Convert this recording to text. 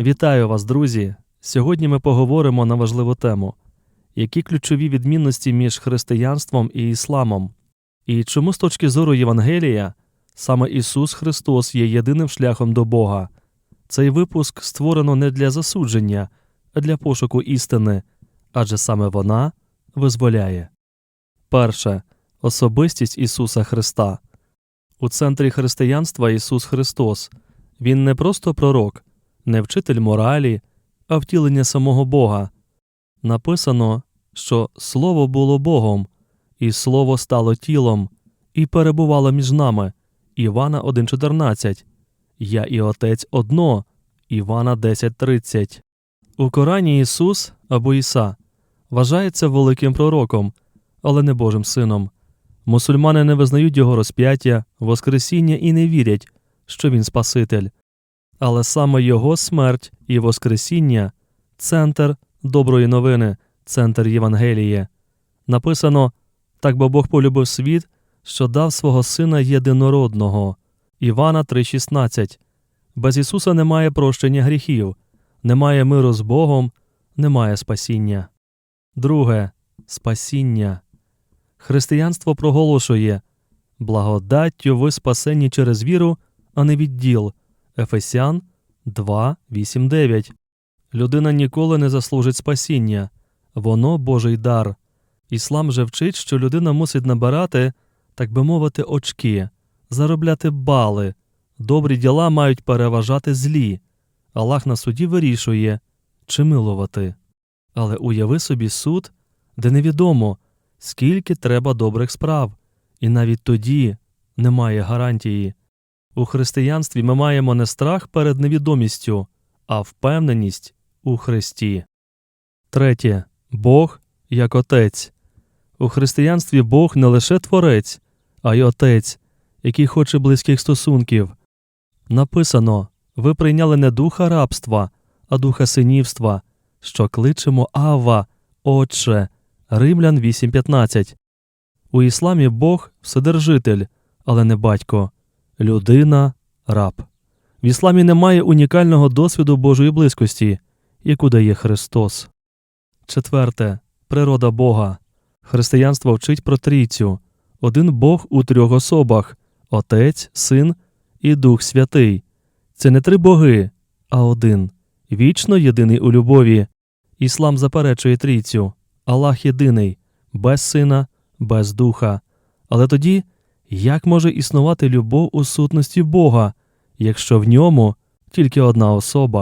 Вітаю вас, друзі! Сьогодні ми поговоримо на важливу тему: які ключові відмінності між християнством і ісламом, і чому з точки зору Євангелія саме Ісус Христос є єдиним шляхом до Бога. Цей випуск створено не для засудження, а для пошуку істини, адже саме вона визволяє. Перше особистість Ісуса Христа. У центрі християнства Ісус Христос. Він не просто пророк, не вчитель моралі, а втілення самого Бога. Написано, що Слово було Богом, і Слово стало тілом, і перебувало між нами. Івана 1.14. Я і Отець одно. Івана 10.30. У Корані Ісус або Іса вважається великим пророком, але не Божим сином. Мусульмани не визнають його розп'яття, Воскресіння і не вірять, що він Спаситель. Але саме його смерть і Воскресіння центр доброї новини, центр Євангелії. Написано так бо Бог полюбив світ, що дав свого Сина єдинородного. Івана 3,16. Без Ісуса немає прощення гріхів, немає миру з Богом, немає спасіння. Друге спасіння. Християнство проголошує благодаттю ви спасені через віру, а не від діл. Ефесян 2, 8, 9. Людина ніколи не заслужить спасіння. Воно Божий дар. Іслам же вчить, що людина мусить набирати, так би мовити, очки, заробляти бали. Добрі діла мають переважати злі. Аллах на суді вирішує, чи милувати. Але уяви собі суд, де невідомо, скільки треба добрих справ, і навіть тоді немає гарантії. У християнстві ми маємо не страх перед невідомістю, а впевненість у Христі. Третє. Бог як Отець. У християнстві Бог не лише Творець, а й Отець, який хоче близьких стосунків. Написано ви прийняли не духа рабства, а духа синівства, що кличемо Авва, Отче. Римлян 8.15. У ісламі Бог вседержитель, але не батько людина раб. В ісламі немає унікального досвіду Божої близькості, яку дає Христос. Четверте природа Бога. Християнство вчить про трійцю один Бог у трьох особах Отець, Син і Дух Святий. Це не три боги, а один вічно єдиний у любові. Іслам заперечує трійцю Аллах єдиний, без сина, без духа. Але тоді як може існувати любов у сутності Бога, якщо в ньому тільки одна особа?